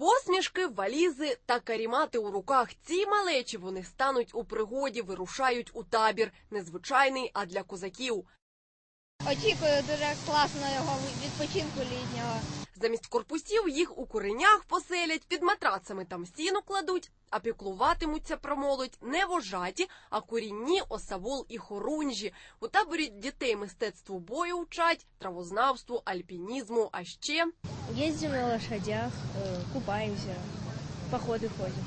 Посмішки, валізи та карімати у руках. Ці малечі вони стануть у пригоді, вирушають у табір. Незвичайний, а для козаків. Очікую дуже класного відпочинку літнього. Замість корпусів їх у куренях поселять, під матрацами там сіно кладуть, а піклуватимуться про молодь не вожаті, а курінні, осавул і хорунжі. У таборі дітей мистецтву бою вчать, травознавству, альпінізму, а ще Ездим на лошадях, э, купаемся, в походы ходим.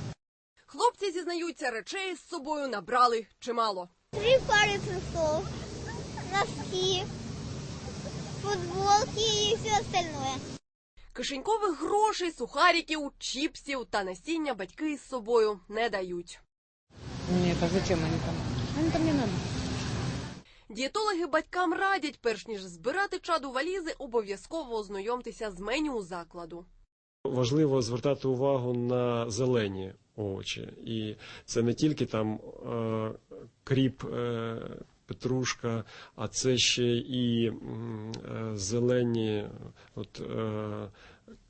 хлопці зізнаються, речей з собою набрали чимало. Три пари трусов, носки, футболки и все остальное. Кишенькових грошей, сухариків, чіпсів та насіння батьки із собою не дають. Нет, а зачем они там? Они там не надо. Дієтологи батькам радять, перш ніж збирати чаду валізи, обов'язково ознайомтеся з меню закладу. Важливо звертати увагу на зелені овочі, і це не тільки там е, кріп, е, петрушка, а це ще і е, зелені, от е,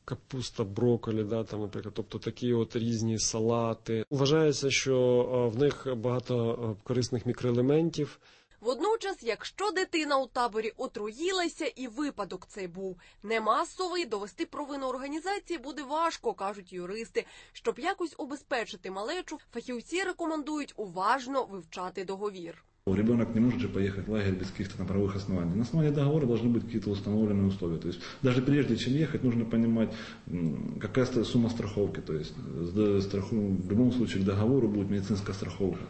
капуста, брокколі, да, там, наприклад, тобто такі от різні салати. Вважається, що е, в них багато корисних мікроелементів. Водночас, якщо дитина у таборі отруїлася і випадок цей був не масовий, довести провину організації буде важко, кажуть юристи. Щоб якось обезпечити малечу, фахівці рекомендують уважно вивчати договір. Ребенок не может же поехать в лагерь без каких-то там правовых оснований. На основании договора должны быть какие-то установленные условия. То есть даже прежде чем ехать, нужно понимать, м, какая ста- сумма страховки. То есть э, страху, в любом случае к договору будет медицинская страховка.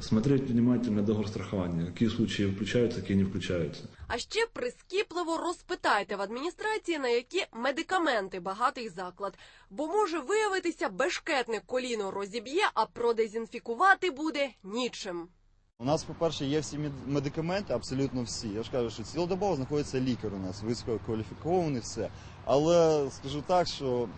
Смотреть внимательно договор страхования, какие случаи включаются, какие не включаются. А ще прискіпливо розпитайте в адміністрації, на які медикаменти багатий заклад, бо може виявитися бешкетник коліно розіб'є, а продезінфікувати буде нічим. У нас, по-перше, є всі медикаменти, абсолютно всі. Я ж кажу, що цілодобово знаходиться лікар у нас, висококваліфікований, все. Але скажу так, що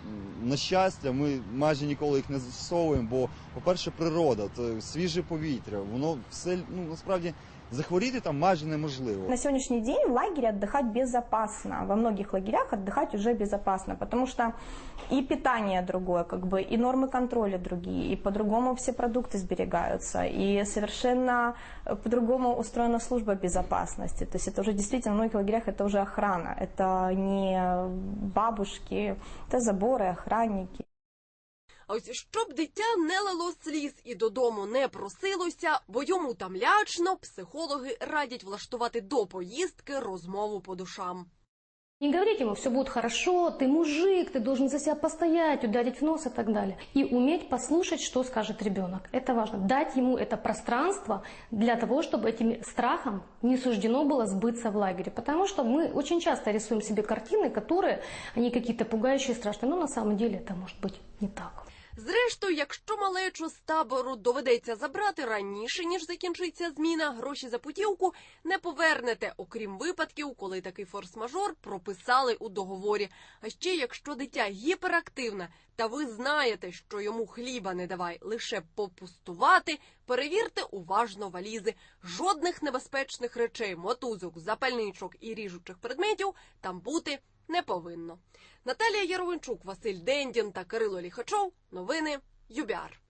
на щастя, ми майже ніколи їх не застосовуємо, бо, по-перше, природа, то свіже повітря, воно все ну насправді захворіти там майже неможливо. На сегодняшний день в лагере отдыхать безопасно. Во многих лагерях отдыхать уже безопасно, потому что и питание другое, как бы, и нормы контроля другие, и по-другому все продукты сберегаются, и совершенно э, по-другому устроена служба безопасности. То есть это уже действительно в многих лагерях это уже охрана, это не бабушки, это заборы, охранники. Ось щоб дитя не лало сліз і додому не просилося, бо йому там лячно, психологи радять влаштувати до поїздки розмову по душам. Не говорить ему, все будет хорошо, ты мужик, ты должен за себя постоять, ударить в нос и так далее. И уметь послушать, что скажет ребенок. Это важно. Дать ему это пространство для того, чтобы этим страхом не суждено было сбыться в лагере. Потому что мы очень часто рисуем себе картины, которые, они какие-то пугающие, страшные. Но на самом деле это может быть не так. Зрештою, якщо малечу з табору доведеться забрати раніше, ніж закінчиться зміна, гроші за путівку не повернете, окрім випадків, коли такий форс-мажор прописали у договорі. А ще якщо дитя гіперактивне, та ви знаєте, що йому хліба не давай, лише попустувати, перевірте уважно валізи. Жодних небезпечних речей, мотузок, запальничок і ріжучих предметів там бути не повинно. Наталія Яровенчук, Василь Дендін та Кирило Ліхачов. Новини ЮБІАР.